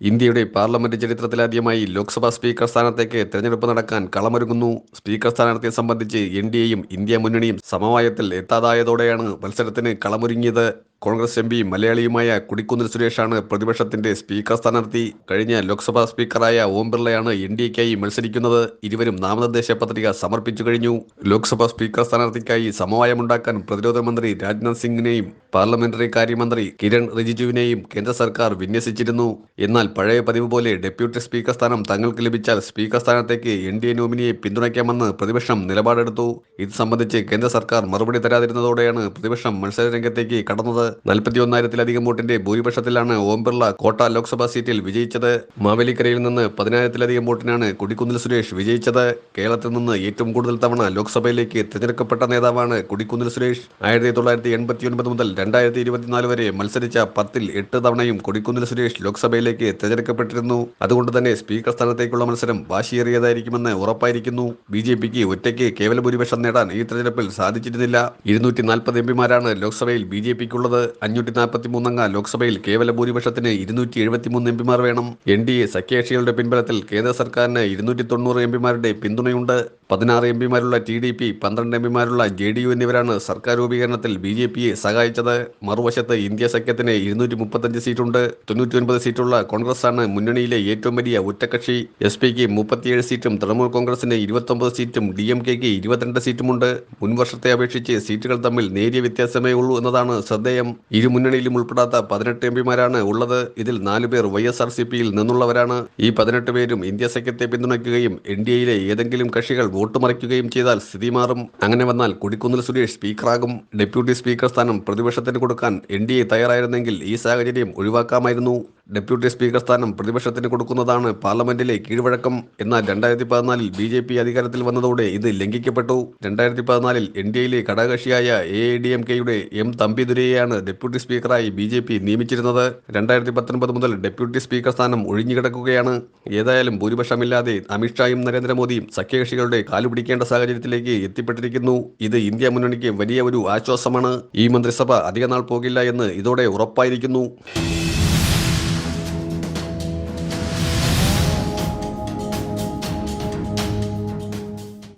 ഇന്ത്യയുടെ പാർലമെന്റ് ചരിത്രത്തിലാദ്യമായി ലോക്സഭാ സ്പീക്കർ സ്ഥാനത്തേക്ക് തെരഞ്ഞെടുപ്പ് നടക്കാൻ കളമൊരുങ്ങുന്നു. സ്പീക്കർ സ്ഥാനാർത്ഥിയെ സംബന്ധിച്ച് എൻ ഡി എയും ഇന്ത്യ മുന്നണിയും സമവായത്തിൽ എത്താതായതോടെയാണ് മത്സരത്തിന് കളമൊരുങ്ങിയത്. കോൺഗ്രസ് എം പി മലയാളിയുമായ കുടിക്കുന്നിൽ സുരേഷാണ് പ്രതിപക്ഷത്തിന്റെ സ്പീക്കർ സ്ഥാനാർത്ഥി. കഴിഞ്ഞ ലോക്സഭാ സ്പീക്കറായ ഓം ബിർളയാണ് എൻ ഡി എക്കായി മത്സരിക്കുന്നത്. ഇരുവരും നാമനിർദ്ദേശ പത്രിക സമർപ്പിച്ചു കഴിഞ്ഞു. ലോക്സഭാ സ്പീക്കർ സ്ഥാനാർത്ഥിക്കായി സമവായമുണ്ടാക്കാൻ പ്രതിരോധ മന്ത്രി രാജ്നാഥ് സിംഗിനെയും പാർലമെന്ററി കാര്യമന്ത്രി കിരൺ റിജിജുവിനെയും കേന്ദ്ര സർക്കാർ വിന്യസിച്ചിരുന്നു. എന്നാൽ പഴയ പതിവ് പോലെ ഡെപ്യൂട്ടി സ്പീക്കർ സ്ഥാനം തങ്ങൾക്ക് ലഭിച്ചാൽ സ്പീക്കർ സ്ഥാനത്തേക്ക് എൻ ഡി എ നോമിനിയെ പിന്തുണയ്ക്കാമെന്ന് പ്രതിപക്ഷം നിലപാടെടുത്തു. ഇത് സംബന്ധിച്ച് കേന്ദ്ര സർക്കാർ മറുപടി തരാതിരുന്നതോടെയാണ് പ്രതിപക്ഷം മത്സരരംഗത്തേക്ക് കടന്നത്. നാൽപ്പത്തിയൊന്നായിരത്തിലധികം വോട്ടിന്റെ ഭൂരിപക്ഷത്തിലാണ് ഓം ബിർള കോട്ട ലോക്സഭാ സീറ്റിൽ വിജയിച്ചത്. മാവേലിക്കരയിൽ നിന്ന് പതിനായിരത്തിലധികം വോട്ടിനാണ് കൊടിക്കുന്നിൽ സുരേഷ് വിജയിച്ചത്. കേരളത്തിൽ നിന്ന് ഏറ്റവും കൂടുതൽ തവണ ലോക്സഭയിലേക്ക് തിരഞ്ഞെടുക്കപ്പെട്ട നേതാവാണ് കൊടിക്കുന്നിൽ സുരേഷ്. ആയിരത്തി തൊള്ളായിരത്തി എൺപത്തി ഒൻപത് മുതൽ രണ്ടായിരത്തി ഇരുപത്തിനാല് വരെ മത്സരിച്ച പത്തിൽ എട്ട് തവണയും കൊടിക്കുന്നിൽ സുരേഷ് ലോക്സഭയിലേക്ക് തിരഞ്ഞെടുക്കപ്പെട്ടിരുന്നു. അതുകൊണ്ട് തന്നെ സ്പീക്കർ സ്ഥാനത്തേക്കുള്ള മത്സരം വാശിയേറിയതായിരിക്കുമെന്ന് ഉറപ്പായിരിക്കുന്നു. ബി ജെ പിക്ക് ഒറ്റയ്ക്ക് കേവല ഭൂരിപക്ഷം നേടാൻ ഈ തെരഞ്ഞെടുപ്പിൽ സാധിച്ചിരുന്നില്ല. ഇരുന്നൂറ്റി നാൽപ്പത് എം പിമാരാണ് ലോക്സഭയിൽ ബി ജെ പിക്കുള്ളത്. അഞ്ഞൂറ്റി നാൽപ്പത്തി മൂന്നംഗ ലോക്സഭയിൽ കേവല ഭൂരിപക്ഷത്തിന് ഇരുന്നൂറ്റി എഴുപത്തിമൂന്ന് എം പിമാർ വേണം. എൻ ഡി എ സഖ്യകക്ഷികളുടെ പിൻബലത്തിൽ കേന്ദ്ര സർക്കാരിന് ഇരുന്നൂറ്റി തൊണ്ണൂറ് എം പിമാരുടെ പിന്തുണയുണ്ട്. പതിനാറ് എം പിമാരുള്ള ടി ഡി പി പന്ത്രണ്ട് എം പിമാരുള്ള ജെ ഡി യു എന്നിവരാണ് സർക്കാർ രൂപീകരണത്തിൽ ബി ജെ പിയെ സഹായിച്ചത്. മറുവശത്ത് ഇന്ത്യ സഖ്യത്തിന് ഇരുന്നൂറ്റി മുപ്പത്തഞ്ച് സീറ്റുണ്ട്. തൊണ്ണൂറ്റി ഒൻപത് സീറ്റുള്ള കോൺഗ്രസ് ആണ് മുന്നണിയിലെ ഏറ്റവും വലിയ ഒറ്റക്കക്ഷി. എസ് പിക്ക് മുപ്പത്തിയേഴ് സീറ്റും തൃണമൂൽ കോൺഗ്രസിന് ഇരുപത്തൊമ്പത് സീറ്റും ഡി എം കെക്ക് ഇരുപത്തിരണ്ട് സീറ്റുമുണ്ട്. മുൻവർഷത്തെ അപേക്ഷിച്ച് സീറ്റുകൾ തമ്മിൽ നേരിയ വ്യത്യാസമേ ഉള്ളൂ എന്നതാണ് ശ്രദ്ധേയം. ഇരു മുന്നണിയിലും ഉൾപ്പെടാത്ത പതിനെട്ട് എം പിമാരാണ് ഉള്ളത്. ഇതിൽ നാലു പേർ വൈ എസ് ആർ സി പിയിൽ നിന്നുള്ളവരാണ്. ഈ പതിനെട്ട് പേരും ഇന്ത്യ സഖ്യത്തെ പിന്തുണയ്ക്കുകയും എൻ ഡി എയിലെ ഏതെങ്കിലും കക്ഷികൾ വോട്ട് മറിക്കുകയും ചെയ്താൽ സ്ഥിതി മാറും. അങ്ങനെ വന്നാൽ കൊടിക്കുന്നിൽ സുരേഷ് സ്പീക്കറാകും. ഡെപ്യൂട്ടി സ്പീക്കർ സ്ഥാനം പ്രതിപക്ഷത്തിന് കൊടുക്കാൻ എൻ ഡി എ തയ്യാറായിരുന്നെങ്കിൽ ഈ സാഹചര്യം ഒഴിവാക്കാമായിരുന്നു. ഡെപ്യൂട്ടി സ്പീക്കർ സ്ഥാനം പ്രതിപക്ഷത്തിന് കൊടുക്കുന്നതാണ് പാർലമെന്റിലെ കീഴ്വഴക്കം. എന്നാൽ രണ്ടായിരത്തി പതിനാലിൽ ബി ജെ പി അധികാരത്തിൽ വന്നതോടെ ഇത് ലംഘിക്കപ്പെട്ടു. രണ്ടായിരത്തി പതിനാലിൽ എൻ ഡി എയിലെ ഘടകകക്ഷിയായ എ ഐ ഡി എം കെയുടെ എം തമ്പിദുരയെയാണ് ഡെപ്യൂട്ടി സ്പീക്കറായി ബി ജെ പി നിയമിച്ചിരുന്നത്. രണ്ടായിരത്തി പത്തൊൻപത് മുതൽ ഡെപ്യൂട്ടി സ്പീക്കർ സ്ഥാനം ഒഴിഞ്ഞുകിടക്കുകയാണ്. ഏതായാലും ഭൂരിപക്ഷമില്ലാതെ അമിത്ഷായും നരേന്ദ്രമോദിയും സഖ്യകക്ഷികളുടെ കാലുപിടിക്കേണ്ട സാഹചര്യത്തിലേക്ക് എത്തിപ്പെട്ടിരിക്കുന്നു. ഇത് ഇന്ത്യ മുന്നണിക്ക് വലിയ ഒരു ആശ്വാസമാണ്. ഈ മന്ത്രിസഭ അധികനാൾ പോകില്ല എന്ന് ഇതോടെ ഉറപ്പായിരിക്കുന്നു.